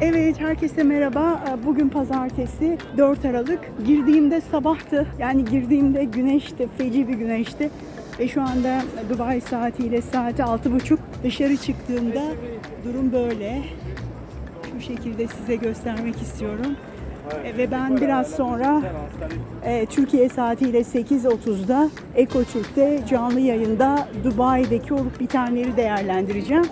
Evet, herkese merhaba. Bugün pazartesi 4 Aralık. Girdiğimde sabahtı. Yani girdiğimde güneşti, feci bir güneşti. Ve şu anda Dubai saatiyle saati 6.30. Dışarı çıktığımda durum böyle. Şu şekilde size göstermek istiyorum. E, Ve ben biraz sonra e, Türkiye saatiyle 8.30'da Eko Türk'te canlı yayında Dubai'deki olup bitenleri değerlendireceğim.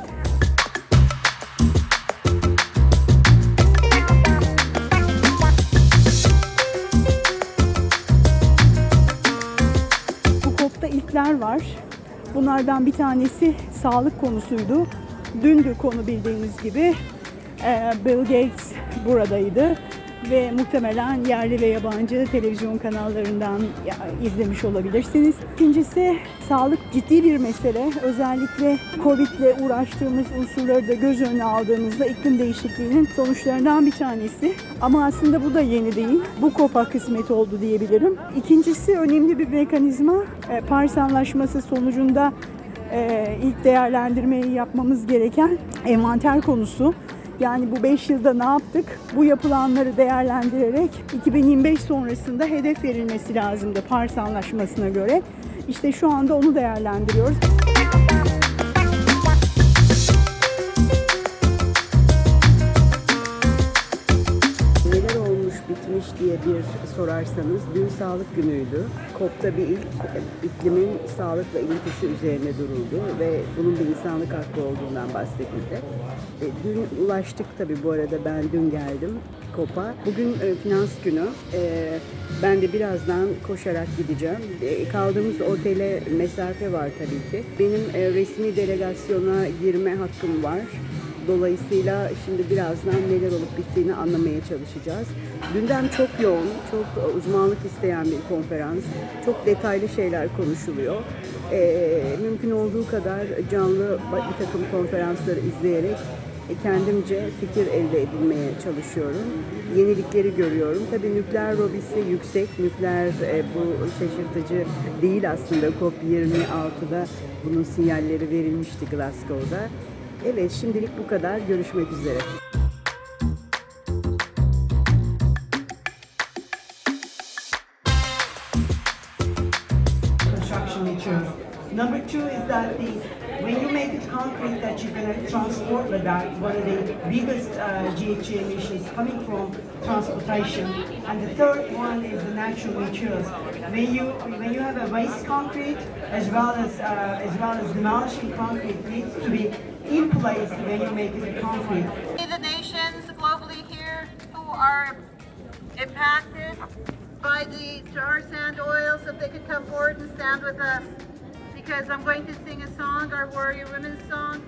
İlkler var. Bunlardan bir tanesi sağlık konusuydu. Dündü konu bildiğimiz gibi. Bill Gates buradaydı ve muhtemelen yerli ve yabancı televizyon kanallarından izlemiş olabilirsiniz. İkincisi sağlık ciddi bir mesele. Özellikle Covid ile uğraştığımız unsurları da göz önüne aldığımızda iklim değişikliğinin sonuçlarından bir tanesi. Ama aslında bu da yeni değil. Bu kopa kısmet oldu diyebilirim. İkincisi önemli bir mekanizma. E, Paris Anlaşması sonucunda e, ilk değerlendirmeyi yapmamız gereken envanter konusu. Yani bu 5 yılda ne yaptık? Bu yapılanları değerlendirerek 2025 sonrasında hedef verilmesi lazımdı Paris Anlaşması'na göre. İşte şu anda onu değerlendiriyoruz. Diye bir sorarsanız dün sağlık günüydü. COP'ta bir ilk iklimin sağlıkla ilintisi üzerine duruldu ve bunun bir insanlık hakkı olduğundan bahsedildi. E, Dün ulaştık tabii bu arada ben dün geldim COP'a. Bugün e, finans günü. E, ben de birazdan koşarak gideceğim. Kaldığımız otele mesafe var tabii ki. Benim resmi delegasyona girme hakkım var. Dolayısıyla şimdi birazdan neler olup bittiğini anlamaya çalışacağız. Gündem çok yoğun, çok uzmanlık isteyen bir konferans. Çok detaylı şeyler konuşuluyor. Ee, mümkün olduğu kadar canlı bir takım konferansları izleyerek e, kendimce fikir elde edilmeye çalışıyorum. Yenilikleri görüyorum. Tabii nükleer lobisi yüksek. Nükleer e, bu şaşırtıcı değil aslında. COP26'da bunun sinyalleri verilmişti Glasgow'da. Evet şimdilik bu kadar. Görüşmek üzere. Number two is that the when you make it concrete that you're going to transport that, one of the biggest uh, GHG emissions coming from transportation. And the third one is the natural materials. When you when you have a waste concrete as well as uh, as well as demolishing concrete needs to be in place when you make it a concrete. the nations globally here who are impacted by the tar sand oils, if they could come forward and stand with us. Because I'm going to sing a song, our Warrior Women's song.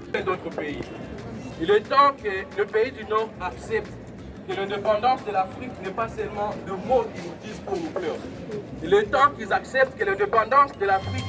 Il est temps que le pays du Nord accepte que l'indépendance de l'Afrique n'est pas seulement le mot qu'ils nous disent pour nous pleurer. Il est temps qu'ils acceptent que l'indépendance de l'Afrique